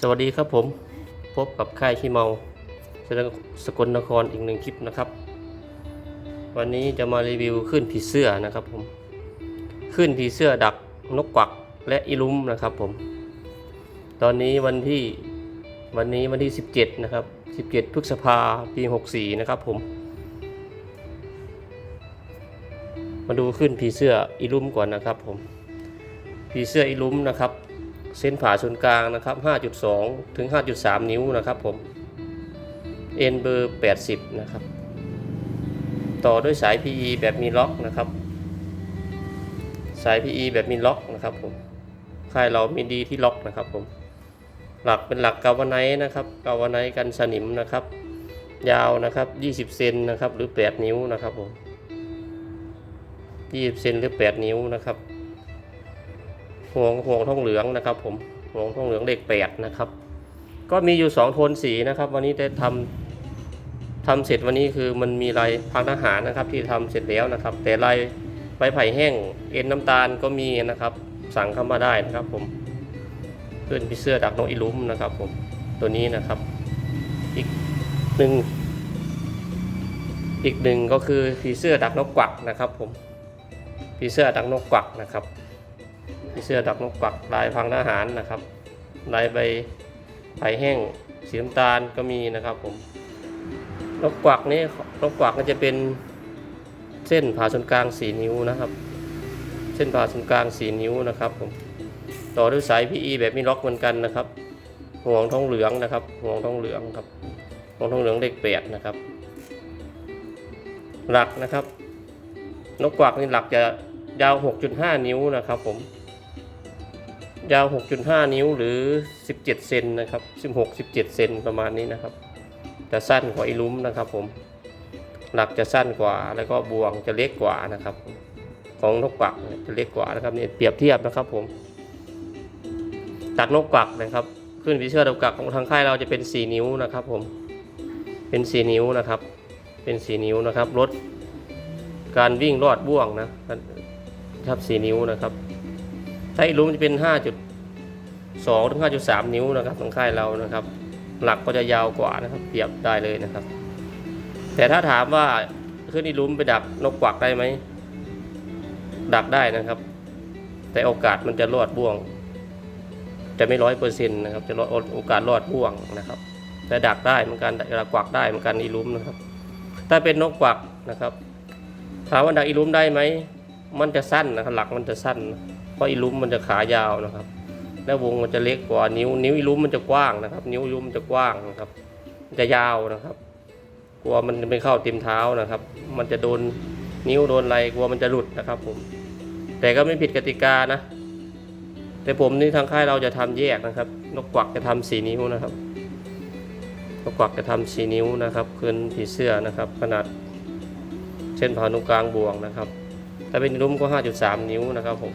สวัสดีครับผม พบกับค่ายขี้เมาสดงสกลนครอีกหนึ่งคลิปนะครับ วันนี้จะมารีวิวขึ้นผีเสื้อนะครับผม ขึ้นผีเสื้อดักนกกวักและอีลุมนะครับผม ตอนนี้วันที่วันนี้วันที่ 17 นะครับ 17 พฤษภาปี 64 นะครับผม มาดูขึ้นผีเสื้ออีลุมก่อนนะครับผมผีเสื้ออีลุมนะครับ เส้นผ่าศูนย์กลางนะครับ 5.2 ถึง 5.3 นิ้วนะครับผม เอ็นเบอร์ 80 นะครับ ต่อด้วยสาย PE แบบมีล็อกนะครับ สาย PE แบบมีล็อกนะครับผม ค่ายเรามีดีที่ล็อกนะครับผม หลักเป็นหลักกาวไนท์นะครับกาวไนท์กันสนิมนะครับ ยาวนะครับ 20 เซนนะครับ หรือ 8 นิ้วนะครับผม 20 เซนหรือ 8 นิ้วนะครับ ห่วงห่วงทองเหลืองนะครับผมห่วงทองเหลืองเลขแปดนะครับก็มีอยู่สองโทนสีนะครับ วันนี้ได้ทำทำเสร็จวันนี้คือมันมีลายพังทหารนะครับ ที่ทำเสร็จแล้วนะครับ แต่ลายใบไผ่แห้งเอ็นน้ำตาลก็มีนะครับ สั่งเข้ามาได้นะครับผมเพื่อนพี่เสื้อดักนกอีลุ้มนะครับผมตัวนี้นะครับอีกหนึ่งอีกหนึ่งก็คือผีเสื้อดักนกกวักนะครับผมผีเสื้อดักนกกวักนะครับ ผีเสื้อดักนกกวักลายพังทหารนะครับลายใบไผ่แห้งสีน้ำตาลก็มีนะครับผมนกกวักนี้นกกวักก็จะเป็นเส้นผ่าศูนย์กลาง 4 นิ้วนะครับ เส้นผ่าศูนย์กลาง 4 นิ้วนะครับผมต่อด้วยสาย PE แบบมีล็อกเหมือนกันนะครับห่วงทองเหลืองนะครับห่วงทองเหลืองครับห่วงทองเหลืองเลขแปดนะครับ หลักนะครับ นกกวักนี่หลักจะยาว 6.5 นิ้วนะครับผม ยาว 6.5 นิ้วหรือ 17 เซนนะครับ 16 17 เซนประมาณนี้นะครับ จะสั้นกว่าไอ้ลุ้มนะครับผม หลักจะสั้นกว่า แล้วก็บวงจะเล็กกว่านะครับ ของนกกวักจะเล็กกว่านะครับนี่เปรียบเทียบนะครับผม ตักนกกวักนะครับ ขึ้นวิเชอร์ดกักของทางค่ายเราจะเป็น 4 นิ้วนะครับผม เป็น 4 นิ้วนะครับ เป็น 4 นิ้วนะครับ ลดการวิ่งรอดบ่วงนะครับ 4 นิ้วนะครับถ้าอีกรูมจะเป็น 5.2 ถึง 5.3 นิ้วนะครับของค่ายเรานะครับ หลักก็จะยาวกว่านะครับเปรียบได้เลยนะครับ แต่ถ้าถามว่าขึ้นอีรูมไปดักนกกวักได้ไหมดักได้นะครับ แต่โอกาสมันจะรอดบ่วง จะไม่ร้อยเปอร์เซ็นต์นะครับ จะรอดโอกาสรอดบ่วงนะครับ แต่ดักได้เหมือนกันดักกวักได้เหมือนกันอีรูมนะครับ ถ้าเป็นนกกวักนะครับถามว่าดักอีรูมได้ไหมมันจะสั้นนะครับ หลักมันจะสั้น เพราะอีลุ้มมันจะขายาวนะครับ แล้ววงมันจะเล็กกว่านิ้ว นิ้วอีลุ้มมันจะกว้างนะครับ นิ้วอีลุ้มมันจะกว้างนะครับมันจะยาวนะครับ กลัวมันจะไม่เข้าเต็มเท้านะครับ มันจะโดนนิ้วโดนอะไรกลัวมันจะหลุดนะครับ ผม แต่ก็ไม่ผิดกติกานะ แต่ผมนี่ทางค่ายเราจะทำแยกนะครับ นกกวักจะทำสีนิ้วนะครับนกกวักจะทำสีนิ้วนะครับคืนผีเสื้อนะครับ ขนาดเส้นผ่านตรงกลางบวงนะครับ ถ้าเป็นลุ้มก็ 5.3 นิ้วนะครับผม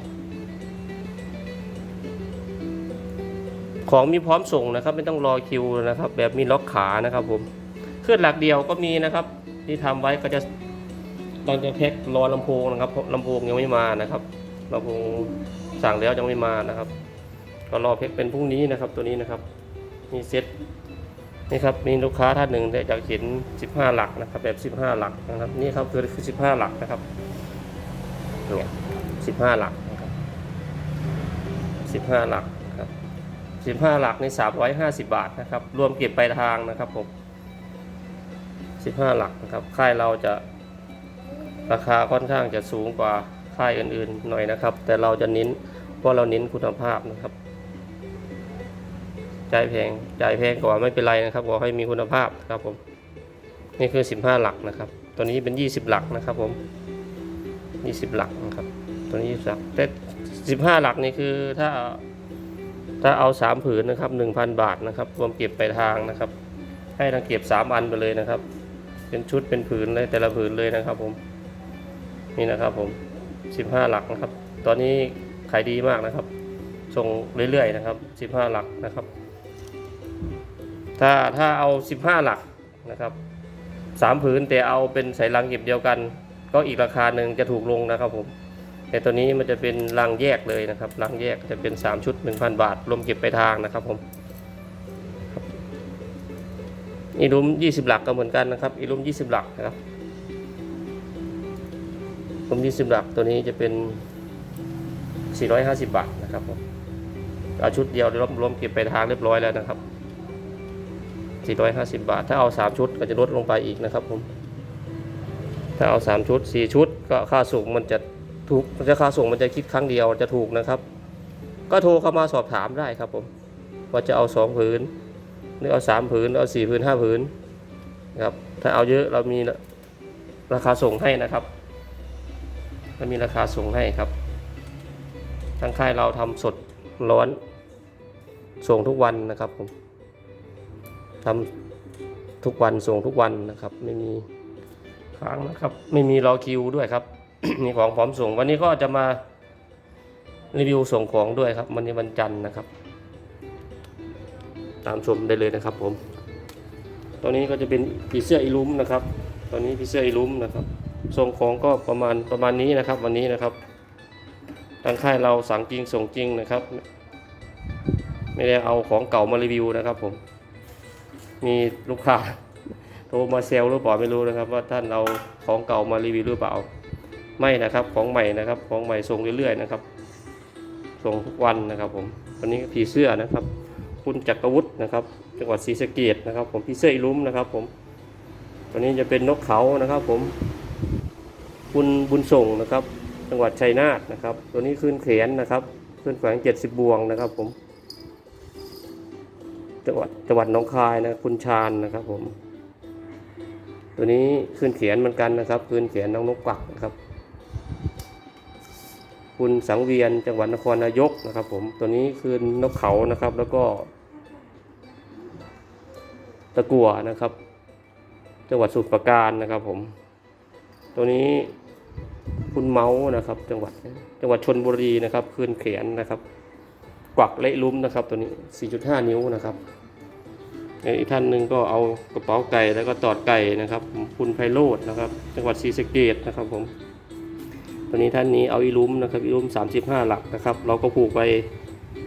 ของมีพร้อมส่งนะครับ ไม่ต้องรอคิวนะครับ แบบมีล็อกขานะครับผมเครื่องหลักเดียวก็มีนะครับ ที่ทำไว้ก็จะตอนจะแพ็ครอลำโพงนะครับเพราะลำโพงยังไม่มานะครับลำโพงสั่งแล้วยังไม่มานะครับ ก็รอแพ็คเป็นพรุ่งนี้นะครับ ตัวนี้นะครับ มีเซ็ตนี่ครับมีลูกค้าท่านหนึ่งได้อยากเห็น 15 หลักนะครับ แบบ 15 หลักนะครับนี่ครับคือคือ 15 หลักนะครับเนี่ย15 หลักนะครับ15 หลัก สิบห้าหลักในสามร้อยห้าสิบาทนะครับ รวมเก็บปลายทางนะครับผมสิบห้าหลักนะครับ ค่ายเราจะราคาค่อนข้างจะสูงกว่าค่ายอื่นๆหน่อยนะครับ แต่เราจะเน้นเพราะเราเน้นคุณภาพนะครับจ่ายแพงจ่ายแพงกว่าไม่เป็นไรนะครับขอให้มีคุณภาพครับผม นี่คือสิบห้าหลักนะครับ ตัวนี้เป็นยี่สิบหลักนะครับผมยี่สิบหลักนะครับ ตัวนี้ยี่สิบหลักแต่สิบห้าหลักนี่คือถ้า ถ้าเอาสามผืนนะครับหนึ่งพันบาทนะครับรวมเก็บไปทางนะครับ ให้ทางเก็บสามอันไปเลยนะครับ เป็นชุดเป็นผืนเลยแต่ละผืนเลยนะครับ ผมนี่นะครับผมสิบห้าหลักนะครับ ตอนนี้ขายดีมากนะครับส่งเรื่อยๆนะครับสิบห้าหลักนะครับ ถ้าถ้าเอาสิบห้าหลักนะครับสามผืนแต่เอาเป็นใส่ลังเก็บเดียวกัน ก็อีกราคาหนึ่งจะถูกลงนะครับผม แต่ตัวนี้มันจะเป็นรังแยกเลยนะครับรังแยกจะเป็น 3 ชุด 1,000 บาท รวมเก็บไปทางนะครับผมอีลุมยี่สิบหลักก็เหมือนกันนะครับอีลุมยี่สิบหลักนะครับลุมยี่สิบหลักตัวนี้จะเป็นสี่ร้อยห้าสิบบาทนะครับผมเอาชุดเดียวรวมรวมเก็บไปทางเรียบร้อยแล้วนะครับสี่ร้อยห้าสิบบาท ถ้าเอาสามชุดก็จะลดลงไปอีกนะครับผมถ้าเอาสามชุดสี่ชุดก็ค่าส่งมันจะ ถูกมันจะค่าส่งมันจะคิดครั้งเดียวจะถูกนะครับ ก็โทรเข้ามาสอบถามได้ครับผมว่าจะเอาสองผืนหรือเอาสามผืนเอาสี่ผืนห้าผืนนะครับถ้าเอาเยอะเรามีราคาส่งให้นะครับเรามีราคาส่งให้ครับทางค่ายเราทำสดร้อนส่งทุกวันนะครับผมทำทุกวันส่งทุกวันนะครับ ไม่มีค้างนะครับ ไม่มีรอคิวด้วยครับ มีของพร้อมส่ง วันนี้ก็จะมารีวิวส่งของด้วยครับ วันนี้วันจันทร์นะครับ ตามชมได้เลยนะครับ ผมตัวนี้ก็จะเป็นผีเสื้ออีลุมนะครับ ตอนนี้ผีเสื้ออีลุมนะครับทรงของก็ประมาณประมาณนี้นะครับ วันนี้นะครับทางค่ายเราสั่งจริงส่งจริงนะครับ ไม่ได้เอาของเก่ามารีวิวนะครับ ผม มีลูกค้าโทรมาเซลหรือเปล่าไม่รู้นะครับ ว่าท่านเอาของเก่ามารีวิวหรือเปล่า ไม่นะครับของใหม่นะครับของใหม่ส่งเรื่อยๆนะครับ ส่งทุกวันนะครับผมวันนี้ผีเสื้อนะครับ คุณจักรวุฒินะครับ จังหวัดศรีสะเกดนะครับ ผมพี่เสื้ออีลุ้มนะครับ ผมตัวนี้จะเป็นนกเขานะครับ ผม คุณบุญส่งนะครับ จังหวัดชัยนาทนะครับ ตัวนี้ขึ้นเขนนะครับขึ้นแขวงเจ็ดสิบบวงนะครับ ผม จังหวัดจังหวัดหนองคายนะคุณชาญนะครับ ผม ตัวนี้ขึ้นเขียนเหมือนกันนะครับขึ้นเขียนน้องนกกวักนะครับ คุณสังเวียนจังหวัดนครนายกนะครับ ผมตัวนี้คือนกเขานะครับ แล้วก็ ตะกัวนะครับ จังหวัดสมุพรปราการนะครับ ผม ตัวนี้คุณเมาส์นะครับ จังหวัดจังหวัดชนบุรีนะครับ คืนเขียนนะครับ กวักเละลุ้มนะครับ ตัวนี้ 4.5 นิ้วนะครับอีกท่านหนึ่งก็เอากระเป๋าไก่แล้วก็ตอดไก่นะครับ คุณไพโรจน์นะครับ จังหวัดศรีสะเกดนะครับผม ตอนนี้ท่านนี้เอาอีลุมนะครับอีลุม 35 หลักนะครับ เราก็ผูกไป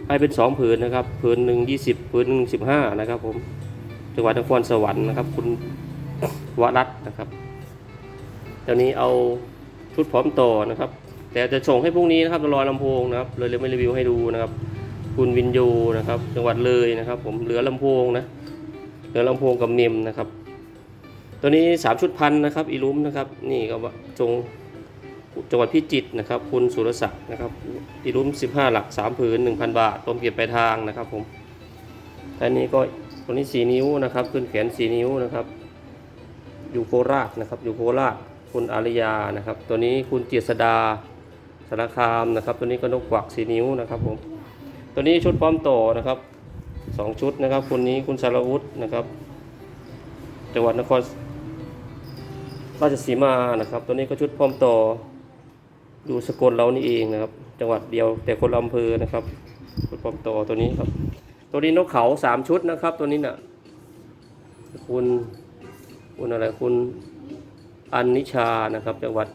ให้เป็น 2 ผืนนะครับผืนหนึ่ง20ผืนหนึ่ง15นะครับ ผมจังหวัดนครสวรรค์นะครับ คุณวรัตน์นะครับตอนนี้เอาชุดพร้อมต่อนะครับ แต่จะส่งให้พรุ่งนี้นะครับรอลำโพงนะครับเลยเลยไม่รีวิวให้ดูนะครับ คุณวินยูนะครับ จังหวัดเลยนะครับ ผมเหลือลำโพงนะเหลือลำโพงกับเนมนะครับ ตัวนี้สามชุดพันนะครับ อีลุ้มนะครับ นี่ก็จง จังหวัดพิจิตรนะครับ คุณสุรศักดิ์นะครับอีรุ่ม15 หลัก 3 ผืน 1,000 บาทต้มเก็บไปลายทางนะครับผมอันนี้ก็ตัวนี้ 4 นิ้วนะครับ ขึ้นแขน 4 นิ้วนะครับอยู่โคราชนะครับอยู่โคราชคุณอารยานะครับ ตัวนี้คุณเจษดาสารคามนะครับ ตัวนี้ก็นกกวัก 4 นิ้วนะครับผมตัวนี้ชุดพร้อมโตนะครับ 2 ชุดนะครับคนนี้คุณสารวุฒินะครับจังหวัดนครราชสีมานะครับ ตัวนี้ก็ชุดพร้อมโตอ ยู่สกลเรานี่เองนะครับ จังหวัดเดียวแต่คนละอำเภอนะครับชุดปอมโตตัวนี้ครับ ตัวนี้นกเขาสามชุดนะครับ ตัวนี้น่ะคุณคุณอะไรคุณอันนิชานะครับ จังหวัด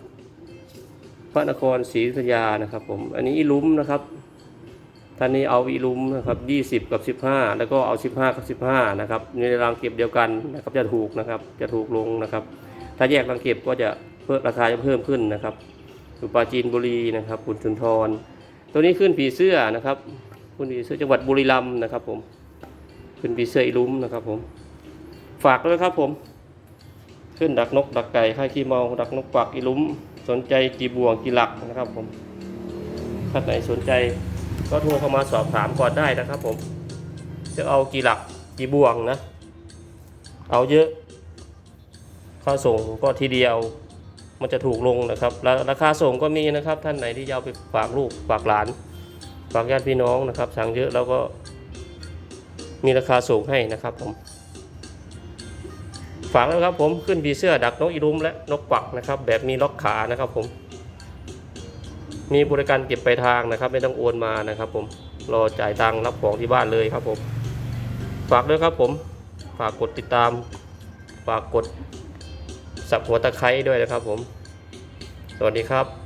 พระนครศรีอยุธยานะครับผม อันนี้อีลุ้มนะครับท่านนี้เอาอีลุ้มนะครับยี่สิบกับสิบห้าแล้วก็เอาสิบห้ากับสิบห้านะครับในรางเก็บเดียวกันนะครับจะถูกนะครับ จะถูกลงนะครับ ถ้าแยกรางเก็บก็จะเพิ่มราคาจะเพิ่มขึ้นนะครับ อยู่ปราจีนบุรีนะครับคุณสุนทร ตัวนี้ขึ้นผีเสื้อนะครับคุณผีเสื้อจังหวัดบุรีรัมย์นะครับผมขึ้นผีเสื้ออีลุ้มนะครับผมฝากด้วยครับผมขึ้นดักนกดักไก่ค่ายขี้เมาดักนกปักอีลุ้มสนใจกี่บ่วงกี่หลักนะครับผมถ้าไหนสนใจก็โทรเข้ามาสอบถามก่อนได้นะครับผม จะเอากี่หลักกี่บ่วงนะ เอาเยอะค่าส่งก็ทีเดียว มันจะถูกลงนะครับแล้วราคาส่งก็มีนะครับ ท่านไหนที่จะเอาไปฝากลูกฝากหลาน ฝากญาติพี่น้องนะครับ สั่งเยอะเราก็มีราคาส่งให้นะครับผมฝากแล้วครับผมขึ้นผีเสื้อดักนกอีรุมและนกกวักนะครับ แบบมีล็อกขานะครับผม มีบริการเก็บไปทางนะครับ ไม่ต้องโอนมานะครับ ผมรอจ่ายตังรับของที่บ้านเลยครับผม ฝากด้วยครับผม ฝากกดติดตาม ฝากกด สับหัวตะไคร้ด้วยนะครับผม สวัสดีครับ